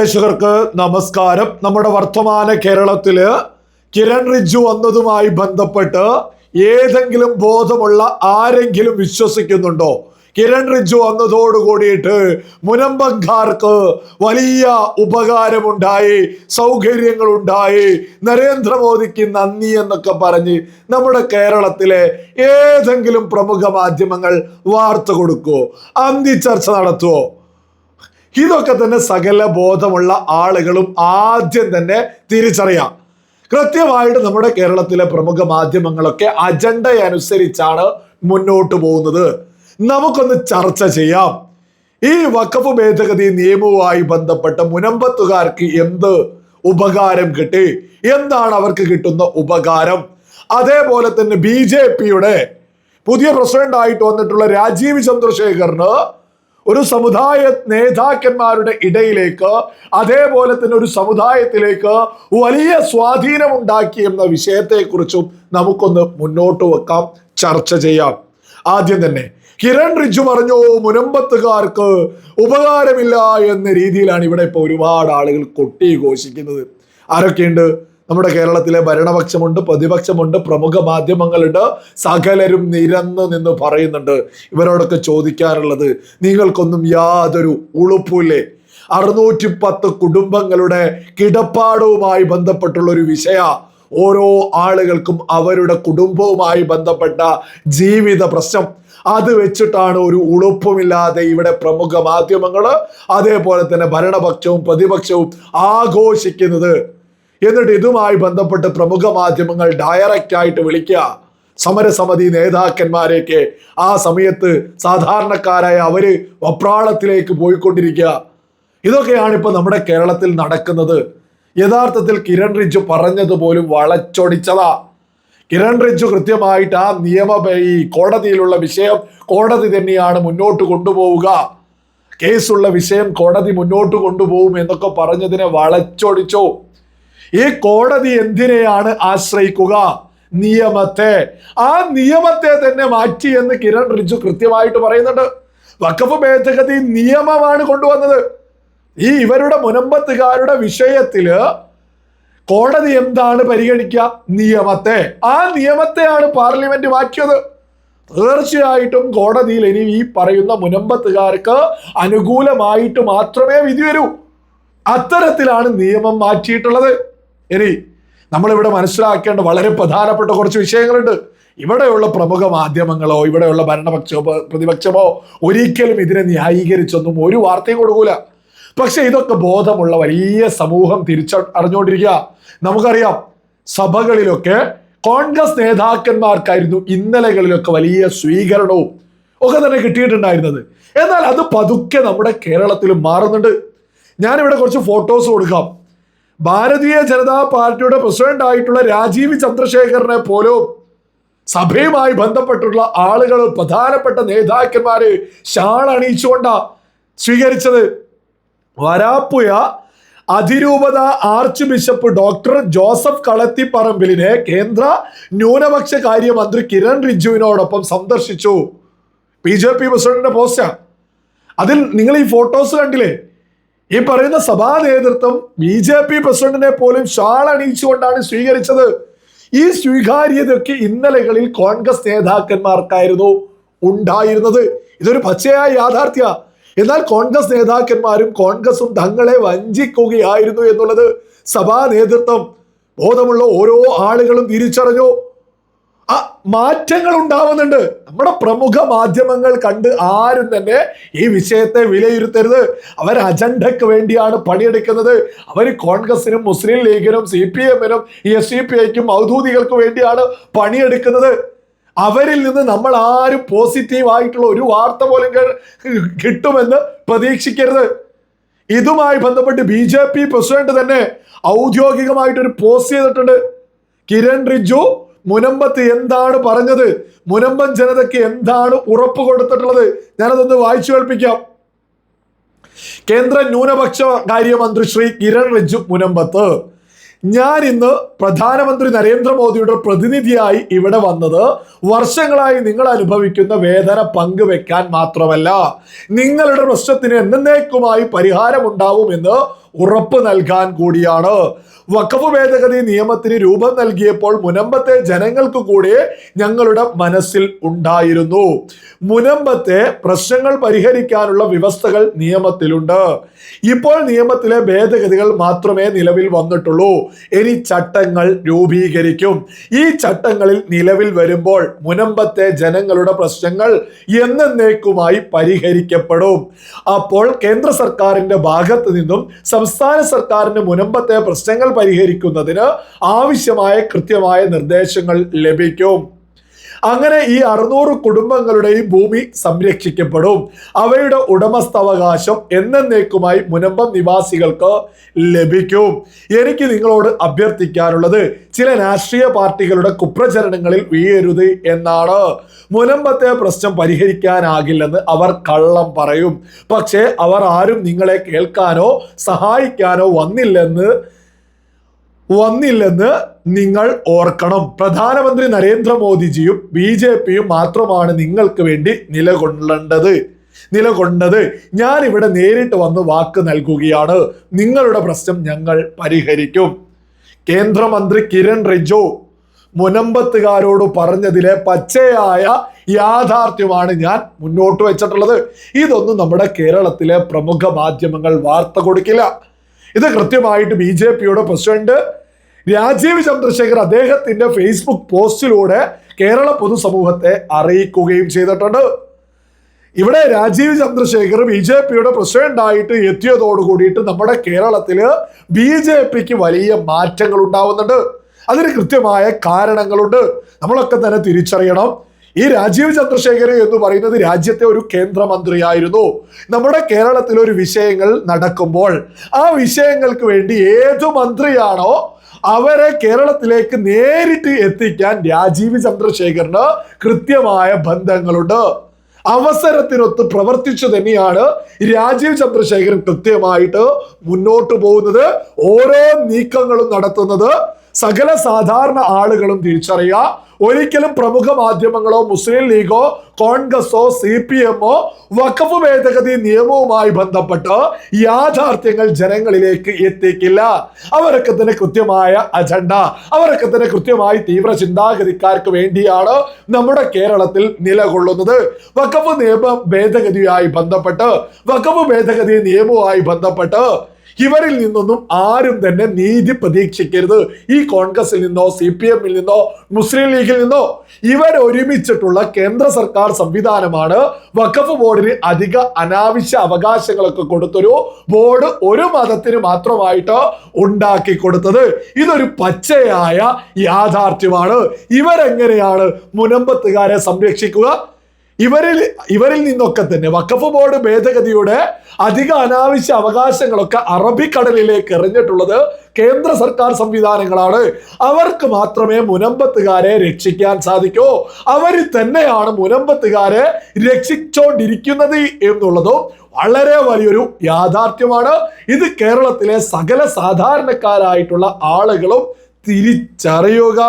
പ്രേക്ഷകർക്ക് നമസ്കാരം. നമ്മുടെ വർത്തമാന കേരളത്തിൽ കിരൺ റിജ്ജു വന്നതുമായി ബന്ധപ്പെട്ട് ഏതെങ്കിലും ബോധമുള്ള ആരെങ്കിലും വിശ്വസിക്കുന്നുണ്ടോ? കിരൺ റിജ്ജു വന്നതോട് കൂടിയിട്ട് മുനമ്പൻകാർക്ക് വലിയ ഉപകാരമുണ്ടായി സൗകര്യങ്ങളുണ്ടായി. നരേന്ദ്രമോദിക്ക് നന്ദി എന്നൊക്കെ പറഞ്ഞ് നമ്മുടെ കേരളത്തിലെ ഏതെങ്കിലും പ്രമുഖ മാധ്യമങ്ങൾ വാർത്ത കൊടുക്കുവോ? അന്തി ചർച്ച നടത്തുവോ? ഇതൊക്കെ തന്നെ സകല ബോധമുള്ള ആളുകളും ആദ്യം തന്നെ തിരിച്ചറിയാം. കൃത്യമായിട്ട് നമ്മുടെ കേരളത്തിലെ പ്രമുഖ മാധ്യമങ്ങളൊക്കെ അജണ്ട അനുസരിച്ചാണ് മുന്നോട്ട് പോകുന്നത്. നമുക്കൊന്ന് ചർച്ച ചെയ്യാം. ഈ വക്കഫ് ഭേദഗതി നിയമവുമായി ബന്ധപ്പെട്ട മുനമ്പത്തുകാർക്ക് എന്ത് ഉപകാരം കിട്ടി? എന്താണ് അവർക്ക് കിട്ടുന്ന ഉപകാരം? അതേപോലെ തന്നെ ബി ജെ പിയുടെ പുതിയ പ്രസിഡന്റ് ആയിട്ട് വന്നിട്ടുള്ള രാജീവ് ചന്ദ്രശേഖറിന് ഒരു സമുദായ നേതാക്കന്മാരുടെ ഇടയിലേക്ക് അതേപോലെ തന്നെ ഒരു സമുദായത്തിലേക്ക് വലിയ സ്വാധീനം ഉണ്ടാക്കി എന്ന വിഷയത്തെക്കുറിച്ചും നമുക്കൊന്ന് മുന്നോട്ട് വെക്കാം ചർച്ച ചെയ്യാം. ആദ്യം തന്നെ കിരൺ റിജു പറഞ്ഞു മുനമ്പത്തുകാർക്ക് ഉപകാരമില്ല എന്ന രീതിയിലാണ് ഇവിടെ ഇപ്പോൾ ഒരുപാട് ആളുകൾ കൊട്ടി ഘോഷിക്കുന്നത് ആരൊക്കെയുണ്ട്? നമ്മുടെ കേരളത്തിലെ ഭരണപക്ഷമുണ്ട് പ്രതിപക്ഷമുണ്ട് പ്രമുഖ മാധ്യമങ്ങളുണ്ട്. സകലരും നിരന്നു നിന്ന് പറയുന്നുണ്ട് ഇവരോടൊക്കെ ചോദിക്കാറുള്ളത് നിങ്ങൾക്കൊന്നും യാതൊരു ഉളുപ്പില്ലേ അറുന്നൂറ്റി പത്ത് കുടുംബങ്ങളുടെ കിടപ്പാടവുമായി ബന്ധപ്പെട്ടുള്ള ഒരു വിഷയ. ഓരോ ആളുകൾക്കും അവരുടെ കുടുംബവുമായി ബന്ധപ്പെട്ട ജീവിത പ്രശ്നം. അത് വെച്ചിട്ടാണ് ഒരു ഉളുപ്പുമില്ലാതെ ഇവിടെ പ്രമുഖ മാധ്യമങ്ങൾ അതേപോലെ തന്നെ ഭരണപക്ഷവും പ്രതിപക്ഷവും ആഘോഷിക്കുന്നത്. എന്നിട്ട് ഇതുമായി ബന്ധപ്പെട്ട് പ്രമുഖ മാധ്യമങ്ങൾ ഡയറക്റ്റ് ആയിട്ട് വിളിക്കുക. സമരസമിതി നേതാക്കന്മാരെയൊക്കെ ആ സമയത്ത് സാധാരണക്കാരായ അവർ വപ്രാളത്തിലേക്ക് പോയിക്കൊണ്ടിരിക്കുക. ഇതൊക്കെയാണ് ഇപ്പൊ നമ്മുടെ കേരളത്തിൽ നടക്കുന്നത്. യഥാർത്ഥത്തിൽ കിരൺ റിജു പറഞ്ഞത് പോലും വളച്ചൊടിച്ചതാ. കിരൺ റിജു കൃത്യമായിട്ട് ആ നിയമ ഈ കോടതിയിലുള്ള വിഷയം കോടതി തന്നെയാണ് മുന്നോട്ട് കൊണ്ടുപോവുക. കേസുള്ള വിഷയം കോടതി മുന്നോട്ട് കൊണ്ടുപോകും എന്നൊക്കെ പറഞ്ഞതിനെ വളച്ചൊടിച്ചു. ഈ കോടതി എന്തിനെയാണ് ആശ്രയിക്കുക? നിയമത്തെ. ആ നിയമത്തെ തന്നെ മാറ്റി എന്ന് കിരൺ റിജു കൃത്യമായിട്ട് പറയുന്നുണ്ട്. വക്കഫ് ഭേദഗതി നിയമമാണ് കൊണ്ടുവന്നത്. ഈ ഇവരുടെ മുനമ്പത്തുകാരുടെ വിഷയത്തിൽ കോടതി എന്താണ് പരിഗണിക്കുക? നിയമത്തെ. ആ നിയമത്തെയാണ് പാർലമെന്റ് മാറ്റിയത്. തീർച്ചയായിട്ടും കോടതിയിൽ ഇനി ഈ പറയുന്ന മുനമ്പത്തുകാർക്ക് അനുകൂലമായിട്ട് മാത്രമേ വിധി വരൂ അത്തരത്തിലാണ് നിയമം മാറ്റിയിട്ടുള്ളത്. ഇനി നമ്മളിവിടെ മനസ്സിലാക്കേണ്ട വളരെ പ്രധാനപ്പെട്ട കുറച്ച് വിഷയങ്ങളുണ്ട്. ഇവിടെയുള്ള പ്രമുഖ മാധ്യമങ്ങളോ ഇവിടെയുള്ള ഭരണപക്ഷമോ പ്രതിപക്ഷമോ ഒരിക്കലും ഇതിനെ ന്യായീകരിച്ചൊന്നും ഒരു വാർത്തയും കൊടുക്കൂല. പക്ഷെ ഇതൊക്കെ ബോധമുള്ള വലിയ സമൂഹം തിരിച്ച അറിഞ്ഞുകൊണ്ടിരിക്കുക. നമുക്കറിയാം സഭകളിലൊക്കെ കോൺഗ്രസ് നേതാക്കന്മാർക്കായിരുന്നു ഇന്നലകളിലൊക്കെ വലിയ സ്വീകരണവും ഒക്കെ തന്നെ കിട്ടിയിട്ടുണ്ടായിരുന്നത്. എന്നാൽ അത് പതുക്കെ നമ്മുടെ കേരളത്തിൽ മാറുന്നുണ്ട്. ഞാനിവിടെ കുറച്ച് ഫോട്ടോസ് കൊടുക്കാം. ഭാരതീയ ജനതാ പാർട്ടിയുടെ പ്രസിഡന്റ് ആയിട്ടുള്ള രാജീവ് ചന്ദ്രശേഖരനെ പോലും സഭയുമായി ബന്ധപ്പെട്ടുള്ള ആളുകൾ പ്രധാനപ്പെട്ട നേതാക്കന്മാര് ഷാൾ അണിയിച്ചുകൊണ്ടാ സ്വീകരിച്ചത്. വരാപ്പുയ അതിരൂപത ആർച്ച് ബിഷപ്പ് ഡോക്ടർ ജോസഫ് കളത്തിപ്പറമ്പിലിനെ കേന്ദ്ര ന്യൂനപക്ഷ കാര്യമന്ത്രി കിരൺ റിജുവിനോടൊപ്പം സന്ദർശിച്ചു. ബി ജെ പി പ്രസിഡന്റിന്റെ പോസ്റ്റാ. അതിൽ നിങ്ങൾ ഈ ഫോട്ടോസ് കണ്ടില്ലേ? ഈ പറയുന്ന സഭാ നേതൃത്വം ബി ജെ പി പ്രസിഡന്റിനെ പോലും ഷാൾ അണിയിച്ചുകൊണ്ടാണ് സ്വീകരിച്ചത്. ഈ സ്വീകാര്യതയൊക്കെ ഇന്നലകളിൽ കോൺഗ്രസ് നേതാക്കന്മാർക്കായിരുന്നു ഉണ്ടായിരുന്നത്. ഇതൊരു പച്ചയായ യാഥാർത്ഥ്യ. എന്നാൽ കോൺഗ്രസ് നേതാക്കന്മാരും കോൺഗ്രസും തങ്ങളെ വഞ്ചിക്കുകയായിരുന്നു എന്നുള്ളത് സഭാ നേതൃത്വം ബോധമുള്ള ഓരോ ആളുകളും തിരിച്ചറിഞ്ഞു. മാറ്റങ്ങൾ ഉണ്ടാവുന്നുണ്ട്. നമ്മുടെ പ്രമുഖ മാധ്യമങ്ങൾ കണ്ട് ആരും തന്നെ ഈ വിഷയത്തെ വിലയിരുത്തരുത്. അവർ അജണ്ടയ്ക്ക് വേണ്ടിയാണ് പണിയെടുക്കുന്നത്. അവർ കോൺഗ്രസിനും മുസ്ലിം ലീഗിനും സി പി എമ്മിനും എസ് ഡി പി ഐക്കും ഔദ്യോഗികൾക്ക് വേണ്ടിയാണ് പണിയെടുക്കുന്നത്. അവരിൽ നിന്ന് നമ്മൾ ആരും പോസിറ്റീവ് ആയിട്ടുള്ള ഒരു വാർത്ത പോലും കിട്ടുമെന്ന് പ്രതീക്ഷിക്കരുത്. ഇതുമായി ബന്ധപ്പെട്ട് ബി ജെ പി പ്രസിഡന്റ് തന്നെ ഔദ്യോഗികമായിട്ടൊരു പോസ്റ്റ് ചെയ്തിട്ടുണ്ട്. കിരൺ റിജു മുനമ്പത്ത് എന്താണ് പറഞ്ഞത്? മുനമ്പൻ ജനതയ്ക്ക് എന്താണ് ഉറപ്പ് കൊടുത്തിട്ടുള്ളത്? ഞാനതൊന്ന് വായിച്ചു കേൾപ്പിക്കാം. കേന്ദ്ര ന്യൂനപക്ഷ കാര്യമന്ത്രി ശ്രീ കിരൺ റിജു മുനമ്പത്ത്. ഞാൻ ഇന്ന് പ്രധാനമന്ത്രി നരേന്ദ്രമോദിയുടെ പ്രതിനിധിയായി ഇവിടെ വന്നത് വർഷങ്ങളായി നിങ്ങൾ അനുഭവിക്കുന്ന വേദന പങ്കുവെക്കാൻ മാത്രമല്ല നിങ്ങളുടെ പ്രശ്നത്തിന് എന്നേക്കുമായി പരിഹാരമുണ്ടാവുമെന്ന് ഉറപ്പ് നൽകാൻ കൂടിയാണ്. വഖഫ് ഭേദഗതി നിയമത്തിന് രൂപം നൽകിയപ്പോൾ മുനമ്പത്തെ ജനങ്ങൾക്ക് കൂടി ഞങ്ങളുടെ മനസ്സിൽ ഉണ്ടായിരുന്നു. മുനമ്പത്തെ പ്രശ്നങ്ങൾ പരിഹരിക്കാനുള്ള വ്യവസ്ഥകൾ നിയമത്തിലുണ്ട്. ഇപ്പോൾ നിയമത്തിലെ ഭേദഗതികൾ മാത്രമേ നിലവിൽ വന്നിട്ടുള്ളൂ. ഇനി ചട്ടങ്ങൾ രൂപീകരിക്കും. ഈ ചട്ടങ്ങളിൽ നിലവിൽ വരുമ്പോൾ മുനമ്പത്തെ ജനങ്ങളുടെ പ്രശ്നങ്ങൾ എന്നേക്കുമായി പരിഹരിക്കപ്പെടും. അപ്പോൾ കേന്ദ്ര സർക്കാരിന്റെ ഭാഗത്ത് നിന്നും സംസ്ഥാന സർക്കാരിന് മുനമ്പത്തെ പ്രശ്നങ്ങൾ പരിഹരിക്കുന്നതിന് ആവശ്യമായ കൃത്യമായ നിർദ്ദേശങ്ങൾ ലഭിക്കും. അങ്ങനെ ഈ അറുന്നൂറ് കുടുംബങ്ങളുടെയും ഭൂമി സംരക്ഷിക്കപ്പെടും. അവയുടെ ഉടമസ്ഥാവകാശം എന്നേക്കുമായി മുനമ്പം നിവാസികൾക്ക് ലഭിക്കും. എനിക്ക് നിങ്ങളോട് അഭ്യർത്ഥിക്കാനുള്ളത് ചില രാഷ്ട്രീയ പാർട്ടികളുടെ കുപ്രചരണങ്ങളിൽ വീഴരുത് എന്നാണ്. മുനമ്പത്തെ പ്രശ്നം പരിഹരിക്കാനാകില്ലെന്ന് അവർ കള്ളം പറയും. പക്ഷേ അവർ ആരും നിങ്ങളെ കേൾക്കാനോ സഹായിക്കാനോ വന്നില്ലെന്ന് വന്നില്ലെന്ന് നിങ്ങൾ ഓർക്കണം. പ്രധാനമന്ത്രി നരേന്ദ്രമോദിജിയും ബി ജെ പിയും മാത്രമാണ് നിങ്ങൾക്ക് വേണ്ടി നിലകൊള്ളേണ്ടത്. നിലകൊണ്ടത്. ഞാൻ ഇവിടെ നേരിട്ട് വന്ന് വാക്ക് നൽകുകയാണ്. നിങ്ങളുടെ പ്രശ്നം ഞങ്ങൾ പരിഹരിക്കും. കേന്ദ്രമന്ത്രി കിരൺ റിജു മുനമ്പത്തുകാരോട് പറഞ്ഞതിലെ പച്ചയായ യാഥാർത്ഥ്യമാണ് ഞാൻ മുന്നോട്ട് വെച്ചിട്ടുള്ളത്. ഇതൊന്നും നമ്മുടെ കേരളത്തിലെ പ്രമുഖ മാധ്യമങ്ങൾ വാർത്ത കൊടുക്കില്ല. ഇത് കൃത്യമായിട്ട് ബി ജെ പിയുടെ പ്രസിഡന്റ് രാജീവ് ചന്ദ്രശേഖർ അദ്ദേഹത്തിന്റെ ഫേസ്ബുക്ക് പോസ്റ്റിലൂടെ കേരള പൊതുസമൂഹത്തെ അറിയിക്കുകയും ചെയ്തിട്ടുണ്ട്. ഇവിടെ രാജീവ് ചന്ദ്രശേഖർ ബി ജെ പിയുടെ പ്രസിഡന്റ് ആയിട്ട് എത്തിയതോട് കൂടിയിട്ട് നമ്മുടെ കേരളത്തിൽ ബി ജെ പിക്ക് വലിയ മാറ്റങ്ങൾ ഉണ്ടാവുന്നുണ്ട്. അതിന് കൃത്യമായ കാരണങ്ങളുണ്ട്. നമ്മളൊക്കെ തന്നെ തിരിച്ചറിയണം. ഈ രാജീവ് ചന്ദ്രശേഖർ എന്ന് പറയുന്നത് രാജ്യത്തെ ഒരു കേന്ദ്രമന്ത്രിയായിരുന്നു. നമ്മുടെ കേരളത്തിൽ ഒരു വിഷയങ്ങൾ നടക്കുമ്പോൾ ആ വിഷയങ്ങൾക്ക് വേണ്ടി ഏതു മന്ത്രിയാണോ അവരെ കേരളത്തിലേക്ക് നേരിട്ട് എത്തിക്കാൻ രാജീവ് ചന്ദ്രശേഖറിന് കൃത്യമായ ബന്ധങ്ങളുണ്ട്. അവസരത്തിനൊത്ത് പ്രവർത്തിച്ചു തന്നെയാണ് രാജീവ് ചന്ദ്രശേഖരൻ കൃത്യമായിട്ട് മുന്നോട്ട് പോകുന്നത്. ഓരോ നീക്കങ്ങളും നടത്തുന്നത് സകല സാധാരണ ആളുകളും തിരിച്ചറിയുക. ഒരിക്കലും പ്രമുഖ മാധ്യമങ്ങളോ മുസ്ലിം ലീഗോ കോൺഗ്രസോ സി പി എമ്മോ വഖഫ് ഭേദഗതി നിയമവുമായി ബന്ധപ്പെട്ട് യാഥാർത്ഥ്യങ്ങൾ ജനങ്ങളിലേക്ക് എത്തിക്കില്ല. അവരൊക്കെ തന്നെ കൃത്യമായ അജണ്ട അവരൊക്കെ തന്നെ കൃത്യമായി തീവ്ര ചിന്താഗതിക്കാർക്ക് വേണ്ടിയാണ് നമ്മുടെ കേരളത്തിൽ നിലകൊള്ളുന്നത്. വഖഫ് നിയമ ഭേദഗതിയുമായി ബന്ധപ്പെട്ട് വഖഫ് ഭേദഗതി നിയമവുമായി ബന്ധപ്പെട്ട് ഇവരിൽ നിന്നൊന്നും ആരും തന്നെ നീതി പ്രതീക്ഷിക്കരുത്. ഈ കോൺഗ്രസിൽ നിന്നോ സി പി എമ്മിൽ നിന്നോ മുസ്ലിം ലീഗിൽ നിന്നോ ഇവർ ഒരുമിച്ചിട്ടുള്ള കേന്ദ്ര സർക്കാർ സംവിധാനമാണ്. വഖഫ് ബോർഡിന് അധിക അനാവശ്യ അവകാശങ്ങളൊക്കെ കൊടുത്തൊരു ബോർഡ് ഒരു മതത്തിന് മാത്രമായിട്ട് ഉണ്ടാക്കി കൊടുത്തത്. ഇതൊരു പച്ചയായ യാഥാർത്ഥ്യമാണ്. ഇവരെങ്ങനെയാണ് മുനമ്പത്തുകാരെ സംരക്ഷിക്കുക? ഇവരിൽ ഇവരിൽ നിന്നൊക്കെ തന്നെ വഖഫ് ബോർഡ് ഭേദഗതിയുടെ അധിക അനാവശ്യ അവകാശങ്ങളൊക്കെ അറബിക്കടലിലേക്ക് എറിഞ്ഞിട്ടുള്ളത് കേന്ദ്ര സർക്കാർ സംവിധാനങ്ങളാണ്. അവർക്ക് മാത്രമേ മുനമ്പത്തുകാരെ രക്ഷിക്കാൻ സാധിക്കൂ. അവർ തന്നെയാണ് മുനമ്പത്തുകാരെ രക്ഷിച്ചോണ്ടിരിക്കുന്നത് എന്നുള്ളതും വളരെ വലിയൊരു യാഥാർത്ഥ്യമാണ്. ഇത് കേരളത്തിലെ സകല സാധാരണക്കാരായിട്ടുള്ള ആളുകളും തിരിച്ചറിയുക.